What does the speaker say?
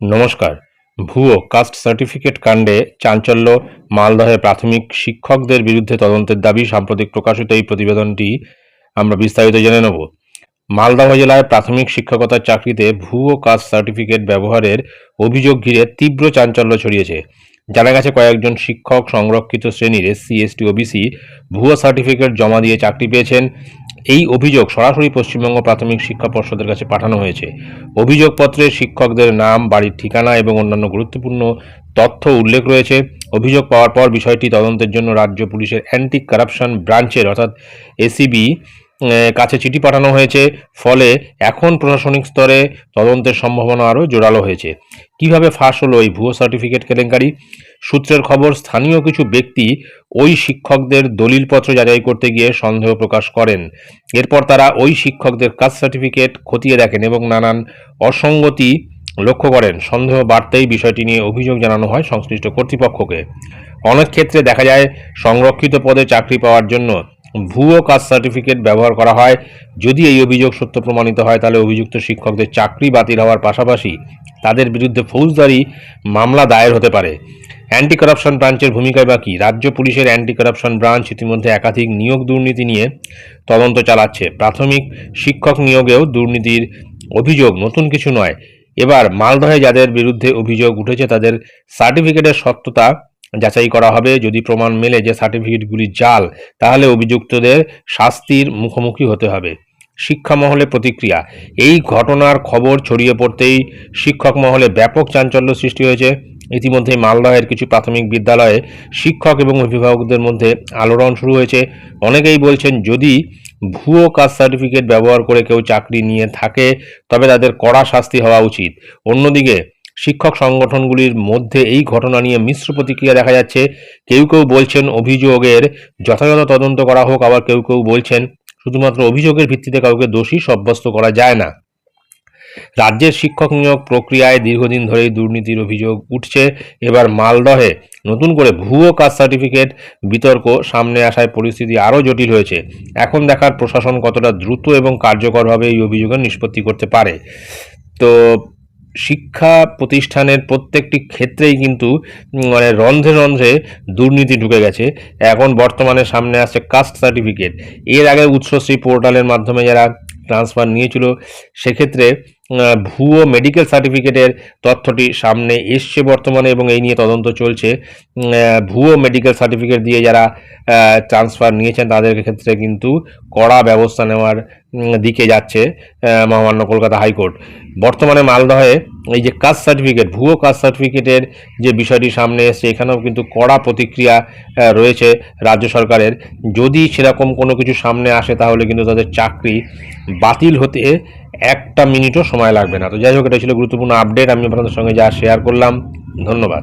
নমস্কার। ভুয়ো caste certificate কাণ্ডে চাঞ্চল্য, মালদহে প্রাথমিক শিক্ষকদের বিরুদ্ধে তদন্তের দাবি সাম্প্রতিক প্রকাশিত এই প্রতিবেদনটি আমরা বিস্তারিত জেনে নেব। মালদহ জেলায় প্রাথমিক শিক্ষকতার চাকরিতে ভুয়ো কাস্ট সার্টিফিকেট ব্যবহারের অভিযোগ ঘিরে তীব্র চাঞ্চল্য ছড়িয়েছে। জানা গেছে, কয়েকজন শিক্ষক সংরক্ষিত শ্রেণির এসসি এসটি ওবিসি ভুয়ো সার্টিফিকেট জমা দিয়ে চাকরি পেয়েছেন। এই অভিযোগ সরাসরি পশ্চিমবঙ্গ প্রাথমিক শিক্ষা পর্ষদের কাছে পাঠানো হয়েছে। অভিযোগপত্রে শিক্ষকদের নাম, বাড়ির ঠিকানা এবং অন্যান্য গুরুত্বপূর্ণ তথ্য উল্লেখ রয়েছে। অভিযোগ পাওয়ার পর বিষয়টি তদন্তের জন্য রাজ্য পুলিশের অ্যান্টি কারাপশন ব্রাঞ্চের অর্থাৎ এসিবি কাছে চিঠি পাঠানো হয়েছে। ফলে এখন প্রশাসনিক স্তরে তদন্তের সম্ভাবনা আরও জোরালো হয়েছে। কীভাবে ফাঁস হলো এই ভুয়ো সার্টিফিকেট কেলেঙ্কারি? সূত্রের খবর, স্থানীয় কিছু ব্যক্তি ওই শিক্ষকদের দলিলপত্র যাচাই করতে গিয়ে সন্দেহ প্রকাশ করেন। এরপর তারা ওই শিক্ষকদের কাস্ট সার্টিফিকেট খতিয়ে দেখেন এবং নানান অসঙ্গতি লক্ষ্য করেন। সন্দেহ বাড়তেই বিষয়টি নিয়ে অভিযোগ জানানো হয় সংশ্লিষ্ট কর্তৃপক্ষকে। অনেক ক্ষেত্রে দেখা যায়, সংরক্ষিত পদে চাকরি পাওয়ার জন্য ভুয়ো কাস্ট সার্টিফিকেট ব্যবহার করা হয়। যদি এই অভিযোগ সত্য প্রমাণিত হয়, তাহলে অভিযুক্ত শিক্ষকদের চাকরি বাতিল হওয়ার পাশাপাশি তাদের বিরুদ্ধে ফৌজদারি মামলা দায়ের হতে পারে। অ্যান্টি কারাপশন ব্রাঞ্চের ভূমিকায় বা কি? রাজ্য পুলিশের অ্যান্টি কারাপশন ব্রাঞ্চ ইতিমধ্যে একাধিক নিয়োগ দুর্নীতি নিয়ে তদন্ত চালাচ্ছে। প্রাথমিক শিক্ষক নিয়োগেও দুর্নীতির অভিযোগ নতুন কিছু নয়। এবার মালদহে যাদের বিরুদ্ধে অভিযোগ উঠেছে, তাদের সার্টিফিকেটের সত্যতা যাচাই করা হবে। যদি প্রমাণ মেলে যে সার্টিফিকেটগুলি জাল, তাহলে অভিযুক্তদের শাস্তির মুখোমুখি হতে হবে। শিক্ষা মহলে প্রতিক্রিয়া। এই ঘটনার খবর ছড়িয়ে পড়তেই শিক্ষক মহলে ব্যাপক চাঞ্চল্য সৃষ্টি হয়েছে। ইতিমধ্যেই মালদহের কিছু প্রাথমিক বিদ্যালয়ে শিক্ষক এবং অভিভাবকদের মধ্যে আলোড়ন শুরু হয়েছে। অনেকেই বলছেন, যদি ভুয়ো কাস্ট সার্টিফিকেট ব্যবহার করে কেউ চাকরি নিয়ে থাকে, তবে তাদের কড়া শাস্তি হওয়া উচিত। অন্যদিকে, শিক্ষক সংগঠনগুলির মধ্যে এই ঘটনা নিয়ে মিশ্র প্রতিক্রিয়া দেখা যাচ্ছে। কেউ কেউ বলছেন, অভিযোগের যথাযথ তদন্ত করা হোক, আবার কেউ কেউ বলছেন, শুধুমাত্র অভিযোগের ভিত্তিতে কাউকে দোষী সাব্যস্ত করা যায় না। রাজ্যের শিক্ষক নিয়োগ প্রক্রিয়ায় দীর্ঘদিন ধরেই দুর্নীতির অভিযোগ উঠছে। এবার মালদহে নতুন করে ভুয়ো কাস্ট সার্টিফিকেট বিতর্ক সামনে আসায় পরিস্থিতি আরও জটিল হয়েছে। এখন দেখার প্রশাসন কতটা দ্রুত এবং কার্যকরভাবে এই অভিযোগের নিষ্পত্তি করতে পারে। তো শিক্ষা প্রতিষ্ঠানের প্রত্যেকটি ক্ষেত্রেই কিন্তু মানে রন্ধ্রে রন্ধ্রে দুর্নীতি ঢুকে গেছে। এখন বর্তমানে সামনে আসছে কাস্ট সার্টিফিকেট। এর আগে উৎসশ্রী পোর্টালের মাধ্যমে যারা ট্রান্সফার নিয়েছিল, সেক্ষেত্রে ভুয়ো মেডিকেল সার্টিফিকেটের তথ্যটি সামনে এসছে বর্তমানে এবং এই নিয়ে তদন্ত চলছে। ভুয়ো মেডিকেল সার্টিফিকেট দিয়ে যারা ট্রান্সফার নিয়েছেন তাদের ক্ষেত্রে কিন্তু কড়া ব্যবস্থা নেওয়ার দিকে যাচ্ছে মহামান্য কলকাতা হাইকোর্ট। বর্তমানে মালদহে এই যে কাস্ট সার্টিফিকেট, ভুয়ো কাস্ট সার্টিফিকেটের যে বিষয়টি সামনে এসছে, এখানেও কিন্তু কড়া প্রতিক্রিয়া রয়েছে রাজ্য সরকারের। যদি সেরকম কোনো কিছু সামনে আসে, তাহলে কিন্তু তাদের চাকরি বাতিল হতে একটা মিনিটও সময় লাগবে না। তো যাই হোক, এটা ছিল গুরুত্বপূর্ণ আপডেট। আমি আপনাদের সঙ্গে যা শেয়ার করলাম, ধন্যবাদ।